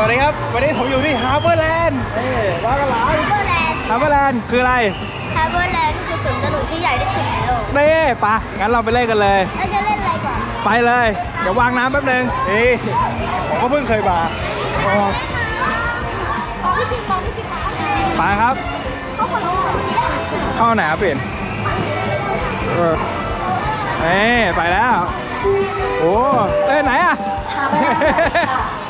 วัสดีครับ วันนี้ผมอยู่ที่ฮาร์เบอร์แลนด์เอ้ยว่ากันหลายฮาร์เบอร์แลนด์ฮาร์เบอร์แลนด์คืออะไรฮาร์เบอร์แลนด์คือสวนสนุกที่ใหญ่ที่สุดในโลกเน่ปะงั้นเราไปเล่นกันเลยแล้วจะเล่นอะไรก่อนไปเลย เดี๋ยววางน้ำแป๊บนึงนี่ผมก็เพิ่งเคยมาอ๋อมองพี่พิมมองพี่พิมมาไปครับ เขาขอรู้เข้าไหนครับเปลี่ยนเออเอ้ยไปแล้ว โอ้เอ้ยไหนอะ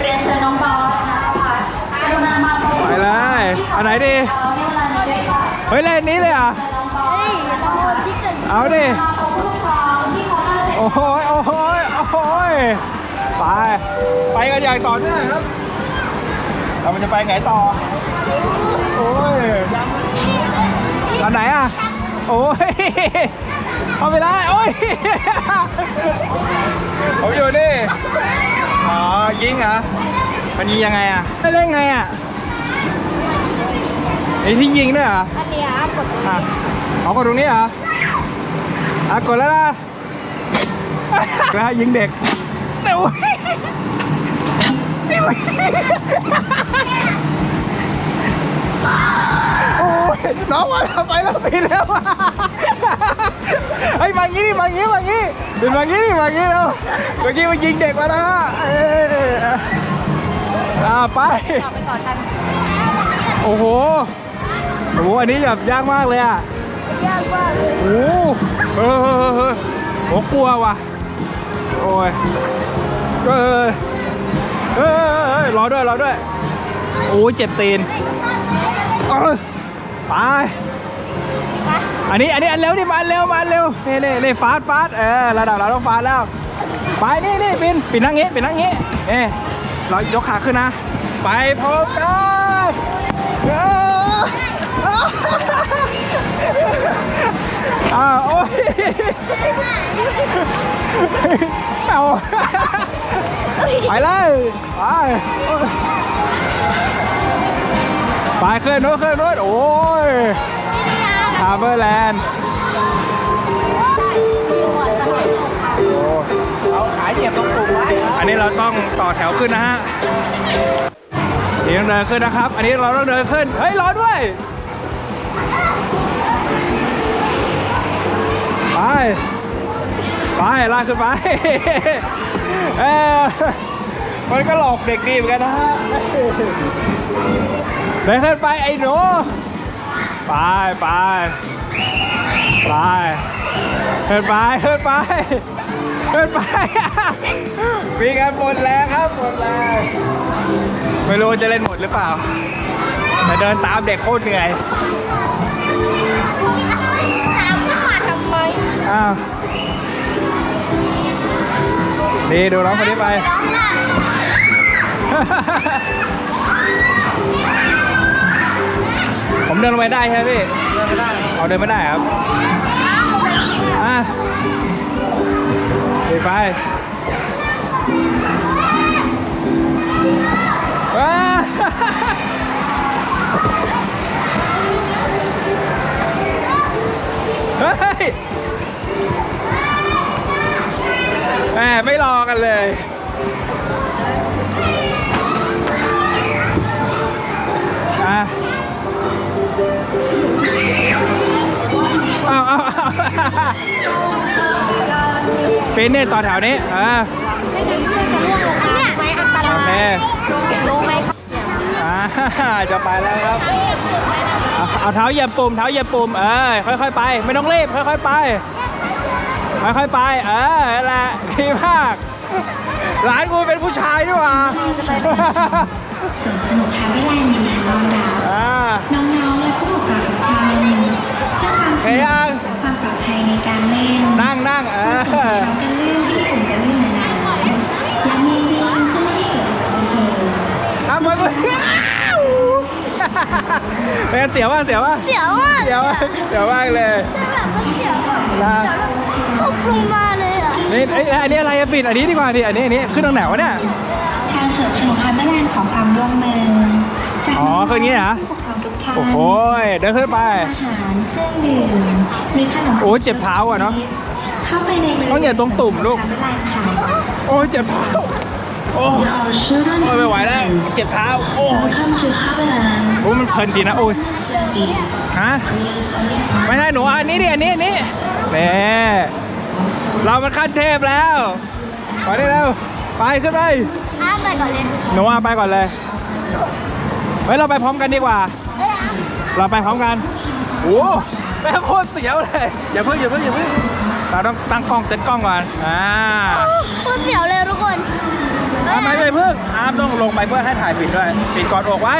เรียนเชิญน้องบอส อันไหนดีเอาให้เวลานี้ด้วยค่ะเฮ้ยเล่นนี้เลยเหรอะน้องบอเฮ้สยเราคนที่เกิดเอาดิมาพบผู้ปกครองที่เขาน่าจะโอ้โหยโอ้โหยโอ้โหยไป ไปกันอย่างต่อเนื่องครับ เรามันจะไปไงต่อ โอ้ยอันไหนอะ โอ้ยเข้าไปได้โอ้ยผมอยู่นี่ อ๋อ ยิงเหรอ มันยิงยังไงอะไม่เล่นไงอะ ไอ้ที่ยิงด้วยเหรออันนี้ครับกดอะเอากดตรงนี้เหรออะกดแล้วนะแล้วยิงเด็กเดี๋ยวโอ้ยน้องมาแล้วไปแล้วปีนแล้วเฮ้ยมางี้ดิมางี้มางี้เป็นมางี้ดิมางี้แล้วเมื่อกี้มายิงเด็กมานะฮะเอ้ยอ่าไป ต่อไปก่อนกันโอ้โห โอ้โหอันนี้แบบยากมากเลยอะยากมากเลยโอ้โหเออเออเออโอ้กลัวว่ะ โอ้ยเออเออเออเออรอด้วยรอด้วย โอ้ยเจ็บตีนเออไปอันนี้อันนี้อันเร็วนี่มาเร็วมาเร็วนี่นี่นี่ฟาสต์ฟาสต์เออระดับเราต้องฟาสต์แล้ว ไปนี่นี่ปินปินนั่งงี้ปินนั่งงี้เอ้เรายกขาขึ้นนะ ไปพบกันเอออ้าวโอ้ยเอาไปเลยไปไปขึ้นโน้ตขึ้นโน้ตโอ้ยฮาร์เบอร์แลนด์เอาขายเหยียบตรงปุ่มไว้อันนี้เราต้องต่อแถวขึ้นนะฮะเดี๋ยวต้องเดินขึ้นนะครับ อันนี้เราต้องเดินขึ้น เฮ้ยรอด้วย ไป ไปลากขึ้นไปเออมันก็หลอกเด็กดีเหมือนกันนะฮะเดินขึ้นไปไอ้หนูไปไปไปเดินไปเดินไปเดินไป มีกันหมดแล้วครับหมดแล้วไม่รู้จะเล่นหมดหรือเปล่าแต่เดินตามเด็กโคตรเหนื่อย อ้าวดีดูน้องคนนี้ไปน้องน่ะผมเดินลงไปได้ใช่ไหมพี่ เดินไม่ได้เอาเดินไม่ได้ครับ อะไปไป ต่อแถวนี้อ่าไม่งั้นเพื่อนจะร่วงลงมาเนี่ยไม่อันตโอราเคยรู้ไหมครับอ่าจะไปแล้วครับเอาเอาเท้าเหยียบปุ่มเท้าเหยียบปุ่มเออค่อยๆไป ไม่ต้องรีบค่อยๆไปค่อยๆไป เออนั่นแหละดีมากหลานกูเป็นผู้ชายด้วยว่ะสนุกทางวิไลมีนาน้องดาวอ่าน้องๆและผู้ปกครองทุกท่านเพื่อความเฮ้ยยัง ภัยในการเล่นนั่งนั่งเออเราจะเลื่อนที่กลุ่มจะลื่นนานๆและมีวิ่งเพื่อไม่ให้เกิดอุบัติเหตุทำไมมึงเป็นเสียวว่าเสียวว่าเสียวมากเสียวว่าเสียวมากเลยจะแบบว่าเสียวแบบนะตกลงมาเลยอะนี่เอ้ยอันนี้อะไรอะปิดอันนี้ดีกว่าดิอันนี้อันนี้ขึ้นตรงไหนวะเนี่ยทางเถิดสนุกฮาร์เบอร์แลนด์ของความร่วมมือจากอ๋อคืออย่างงี้เหรอ โอ้โหเดินขึ้นไป อาหารเครื่องดื่มหรือขนมโอ้ยเจ็บเท้าอะเนาะเข้าไปในบริเวณต้องอย่าตรงตุ่มลูกฮาร์เบอร์แลนด์ค่ะโอ้ยเจ็บเท้า โอ้ยโอ้ยไม่ไหวแล้ว เจ็บเท้า โอ้ยโอ้ยมันเพลินดีนะโอ้ย ฮะ ไม่ใช่หนูอันนี้ดิอันนี้อันนี้เน่เรามันขั้นเทพแล้วไปได้แล้วไปขึ้นไปอ้ามไปก่อนเลยหนูอะไปก่อนเลยเฮ้ยเราไปพร้อมกันดีกว่า เอ้ยอ้ามเราไปพร้อมกันโอ้แม่งโคตรเสียวเลยอย่าเพิ่งอย่าเพิ่งอย่าเพิ่งเราต้องตั้งกล้องเซ็ตกล้องก่อนอ่าโคตรเสียวเลยทุกคนทำไมไม่เพิ่งอาร์มต้องลงไปเพื่อให้ถ่ายปิดด้วยปิดกอดอกไว้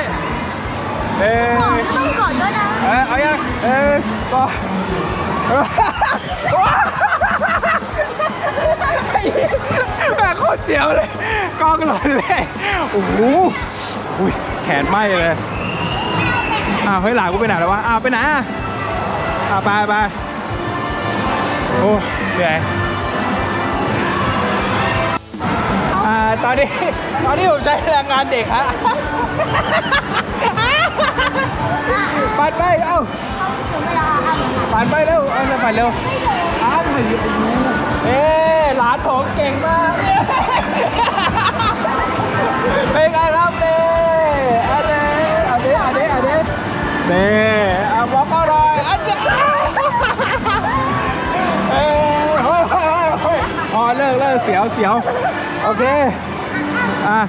เอ้ก่อนยก็ต้องก่อนด้วยนะเอ้ยเอายังเอ้ยก็แม่งโคตรเสียวเลยกล้องหล่นเลยโอ้โหอุ้ยแขนไหม้เลย อ้าวเฮ้ยหลานกูไปไหนแล้ววะอ้าวไปไหนอะอ้าวไปไปโอ้เหนื่อยอ่าตอนนี้ตอนนี้ผมใช้แรงงานเด็กฮะปัดไปเอ้าปัดไปเร็วเอาจะปัดเร็วอ้าวเฮ้ยเอ๊หลานผมเก่งมากเป็นไงครับเน่อันนี้อันนี้อันนี้อันนี้เน่เอาบอกก็หน่อยอันนี้เอ้ยเฮ้ยฮ้ยเฮ้ยพอเลิกเลิกเสียวเสียวโอเค อะ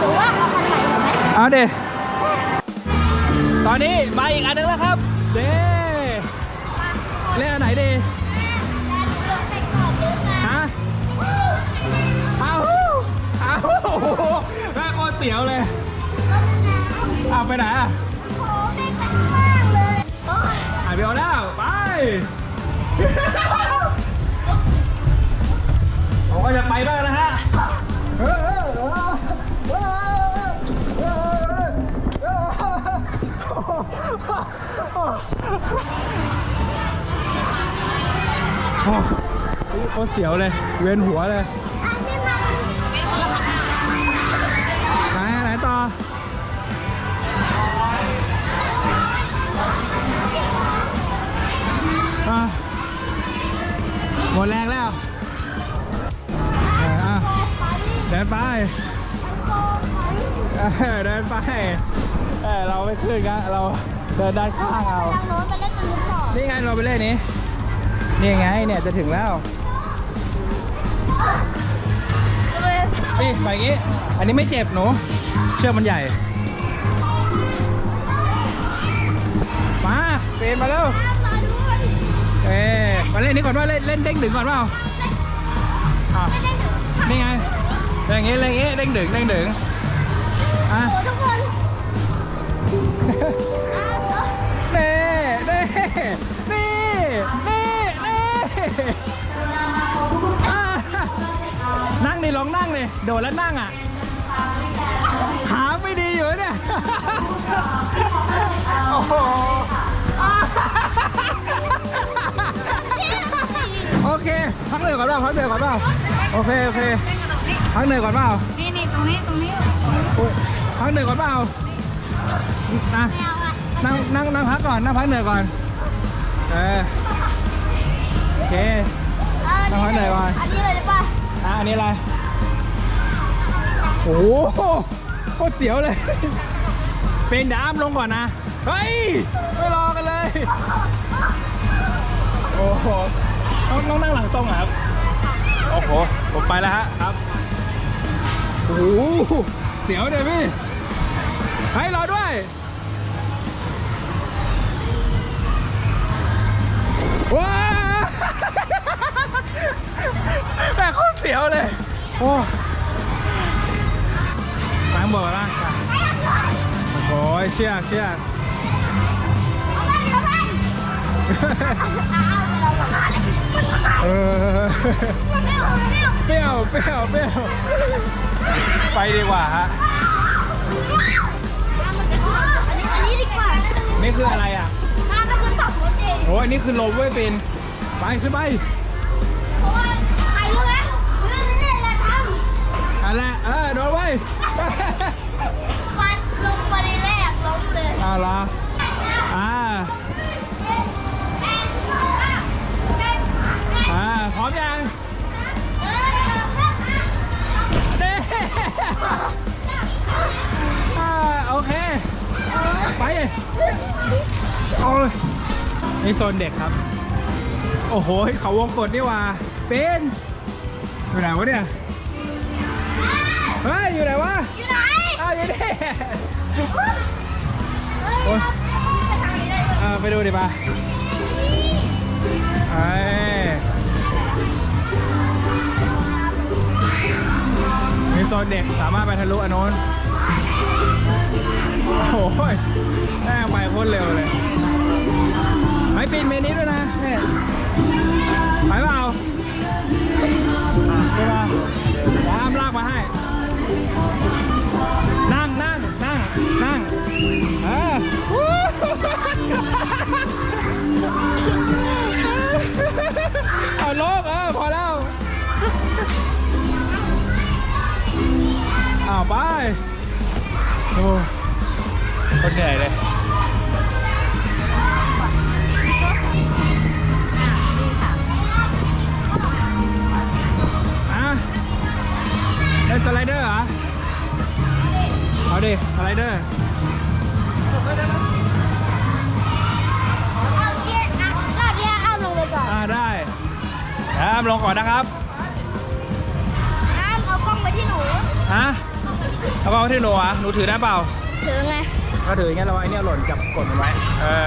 ถือว่าเอาคันใหม่ไหมเอาดิตอนนี้มาอีกอันหนึงแล้วครับเด้เล่นอันไหนดีฮะเอาเอาโอ้โหแม่โคตรเสียวเลย อาไปไหนอะโอ้แม่งกันมากเลยโอ้ยหายไปเอาแล้วไปผมก็จะไปบ้างนะฮะโอ้โคตรเสียวเลย เวียนหัวเลย อะหมดแรงแล้วเอออะเดินไปเออเดินไปเออเราไม่ขึ้นกันเราเดินด้านข้างเอา ทางโน้นไปเล่นกันหรือเปล่านี่ไงเราไปเล่นนี้ นี่ไงเนี่ยจะถึงแล้ว นี่ไปอย่างงี้ อันนี้ไม่เจ็บหนู เชือกมันใหญ่ มาเปลี่ยนมาแล้ว เอ๊มาเล่นนี้ก่อนว่าเล่นเล่นเด้งดึงก่อนเปล่าอะนี่ไงเล่นอย่างงี้เล่นอย่างงี้เด้งดึงเด้งดึงอะโอ้ทุกคนเน่เน่นี่นี่นี่อะนั่งดิลองนั่งดิโดดแล้วนั่งอะขาไม่ดีอยู่เนี่ยโอ้โห เคพักเหนื่อยก่อนเปล่าพักเหนื่อยก่อนเปล่าโอเคโอเคพักเหนื่อยก่อนเปล่านี่นี่ตรงนี้ตรงนี้โอ้ยพักเหนื่อยก่อนเปล่านะนั่งนั่งนั่งพักก่อนนั่งพักเหนื่อยก่อนเออโอเคนั่งพักเหนื่อยก่อนอันนี้เลยได้ป่ะอะอันนี้อะไรโอ้โหโคตรเสียวเลย เป็นดามลงก่อนนะ เฮ้ย ไม่รอกันเลย โอ้โห ต้องต้องนั่งหลังตรงเหรอครับ โอ้โห ผมไปแล้วฮะ ครับ โอ้โห เสียวเลยพี่ ให้รอด้วย ว้าแม่งโคตรเสียวเลย โอ้ล้างบ่อละโอ้ยเชือกเชือก เปรี้ยวเปรี้ยวเปรี้ยวไปดีกว่าฮะอันนี้ดีกว่านี่คืออะไรอะน้าก็คือขับรถเองโอ้ยอันนี่คือลมเว้ยปินไปขึ้นไปเพราะว่าใครรู้ไหมเรื่องนี้เนี่ยแหละทอันแหละเออโดนไว้ยำวันลงมาในแรกล้มเลย เอาละอ่า พร้อมยังโอเค ไปเอาลยนี่โซนเด็กครับ โอ้โห เขาวงกดนี่ว่า เป็นอยู่ไหนวะเนี่ย เฮ้ย อยู่ไหนวะ อยู่ไหนอ้าวอยู่นี่โอ้ยไปดูดิป่ะไอ้ อไปดูดิปะไอ้มีโซนเด็กสามารถไปทะลุอันโน้น โอ้โหแม่งไปโคตรเร็วเลย ไม่ปีนเมนี้ด้วยนะเนี่ยไปเปล่าอะไปมาตามลากมาให้ นั่งนั่งนั่งนั่งเออาวไปโอ้คนเหนื่อยเลยอะเล่นสไลเดอร์เหรอ เอาดิ สไลเดอร์เอาเย็นอะรอบเนี้ยอ้ามลงไปก่อนอ่าได้อ้ามลงก่อนนะครับอ้ามเอากล้องไปที่หนู ฮะ แล้วก็เอาที่หนูอะหนูถือได้เปล่า ถือไงก็ถืออย่างเงี้ยเราไอ้เนี่ยหล่นจับกดมันไว้ เออ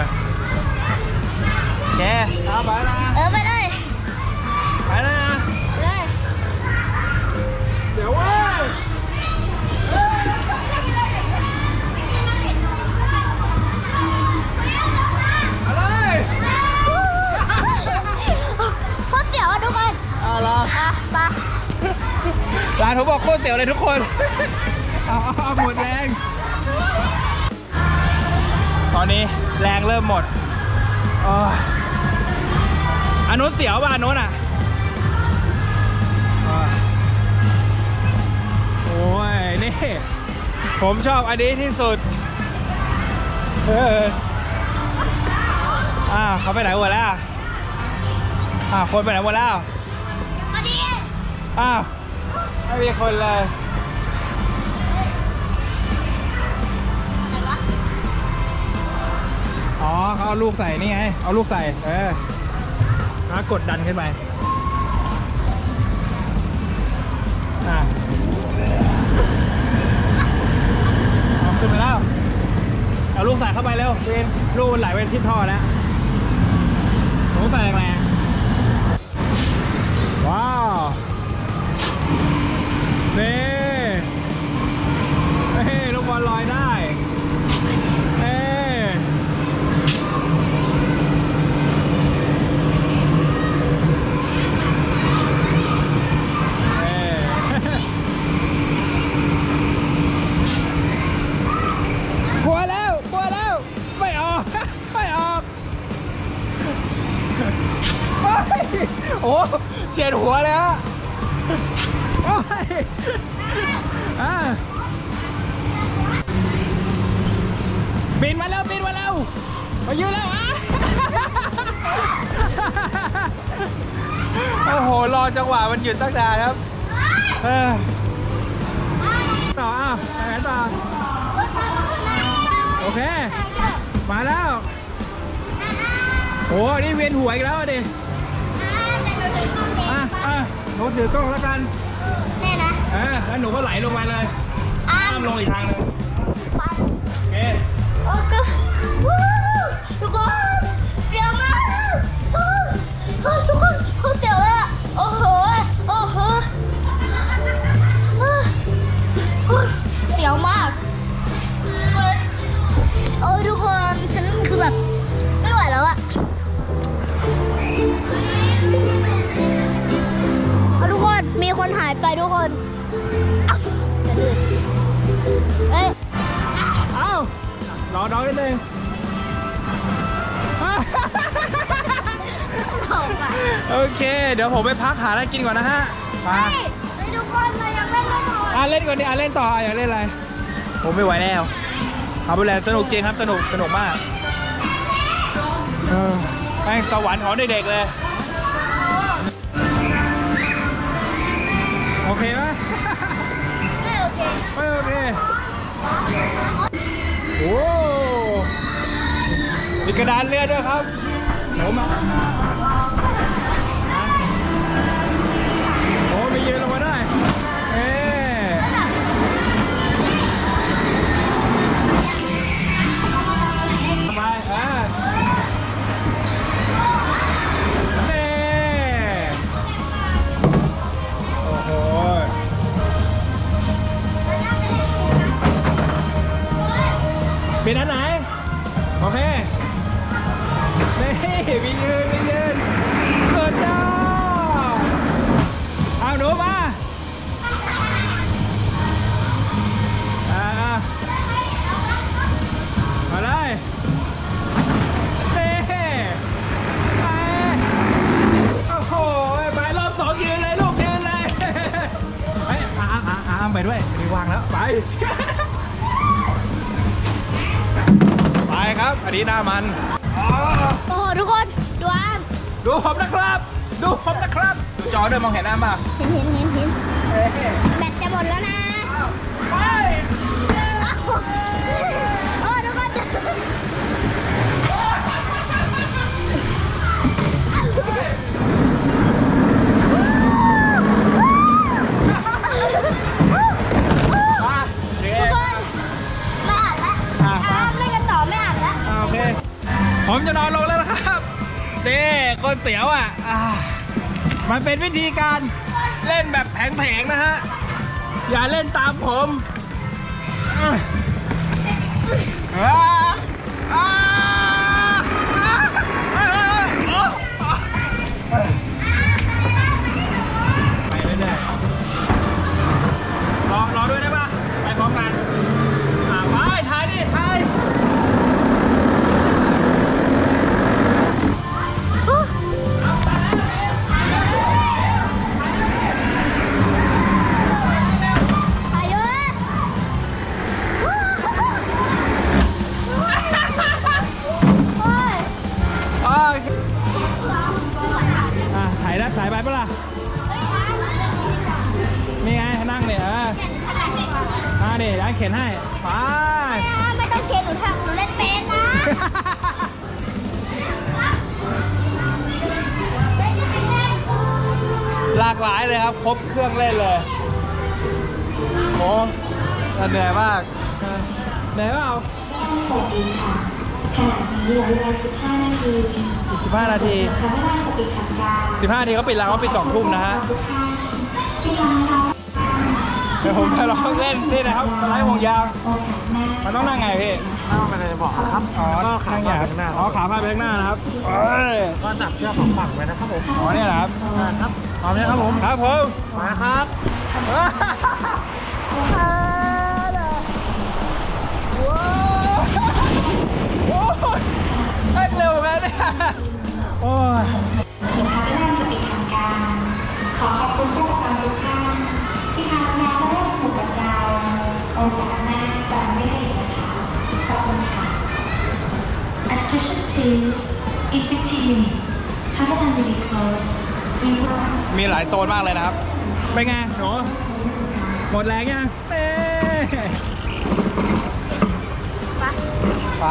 แกเอาไปนะเออไปเลยไปนะไปเลยเดี๋ยวเว้ยอะไรโคตรเสียวอะทุกคนเอาละอะไป ร้านเขาบอกโคตรเสียวเลยทุกคน เอาเอาเอาหมดแรง ตอนนี้แรงเริ่มหมดโอ้ยอันนู้นเสียวป่ะอันนู้นอะอ่าโอ้ย นี่ ผมชอบอันนี้ที่สุด เอออ่าเขาไปไหนหมดแล้ว อ่าคนไปไหนหมดแล้วมาดีอ้าวไม่มีคนเลย อ๋อเขาเอาลูกใส่นี่ไง เอาลูกใส่ เออแล้วกดดันขึ้นไป อะเอาขึ้นไปแล้ว เอาลูกใส่เข้าไปเร็วเวนลูกมันไหลไปที่ท่อแล้วหนูใส่แรง เฉียดหัวเลยฮะโอ้ยอ่าบินมาแล้วบินมาแล้วมายืนแล้วอะโอ้โห รอจังหวะมันหยุดตั้งนานครับเออต่ออ้าวไปไหนต่อ โอเค มาแล้วโอ้นี่เวียนหัวอีกแล้วอะดิ หนูถือกล้องแล้วกันนี่นะเออแล้วหนูก็ไหลลงไปเลยอ้าห้ามมลงอีกทางหนึงไปโอเค โอ้ก็ ไปทุกคนเอ้าจะดื้อเฮ้ยเอ้ารอน้องนิดนึงตกอะโอเค เดี๋ยวผมไปพักหาอะไรกินก่อนนะฮะมาเฮ้ยไปทุกคนเรายังเล่นไม่หมดอะเล่นก่อนดิอะเล่นต่ออะอยากเล่นอะไรผมไม่ไหวแล้วเอาไปเลยสนุกจริงครับสนุกสนุกมากเออแม่งสวรรค์ของเด็กๆเลย โอเคไหมไม่โอเคไม่โอเคโอ้มีกระดานเลือดด้วยครับเดี๋ยวมา ครับอันนี้หน้ามันอ๋อโอ้โหทุกคนดูอะดูผมนะครับ ดูผมนะครับ ดูจอด้วยมองเห็นหน้าป่ะเห็นเห็นเห็นเห็นเอ้ยแบตจะหมดแล้วนะ เสียวอะอ่ามันเป็นวิธีการเล่นแบบแผงๆนะฮะ อย่าเล่นตามผมอะอ่าอ่า หลากหลายเลยครับ ครบเครื่องเล่นเลยโอ้เหนื่อยมากเออเหนื่อยเปล่าสวัสดีค่ะขณะนี้เหลือเวลา15 นาทีอีก15 นาทีพระราชจะปิดทำการ15 นาทีเขาปิดร้านเขาปิด2ทุ่มนะฮะทุกท่านที่ทำเราเดี๋ยวผมไปลองเล่นนี่นะครับไล่ห่วงยางโอกาสหน้ามันต้องนั่งไงพี่นั่งไปเลยบอกครับอ๋อก็ขานั่งพาไงไปข้างหน้าอ๋อขาพาไปข้างหน้านะครับเอ้ยก็จับเชือกสองฝั่งไว้นะครับผมอ๋อเนี่ยเหรอครับครับ พร้อมแล้วครับผมครับผมมาครับโอ้ยแม่งเร็วแม่เนี่ยโอ้ยสินค้าพระราชจะปิดทำการ ขอขอบคุณผู้ปกครองทุกท่านที่พาน้องๆมาร่วมสนุกกับเราโอกาสหน้าจะไม่ได้อีกนะคะขอบคุณค่ะ Attention please in 15 minutes Thailand will be closed we will มีหลายโซนมากเลยนะครับเป็นไงหนูหมดแรงยังเต้ไป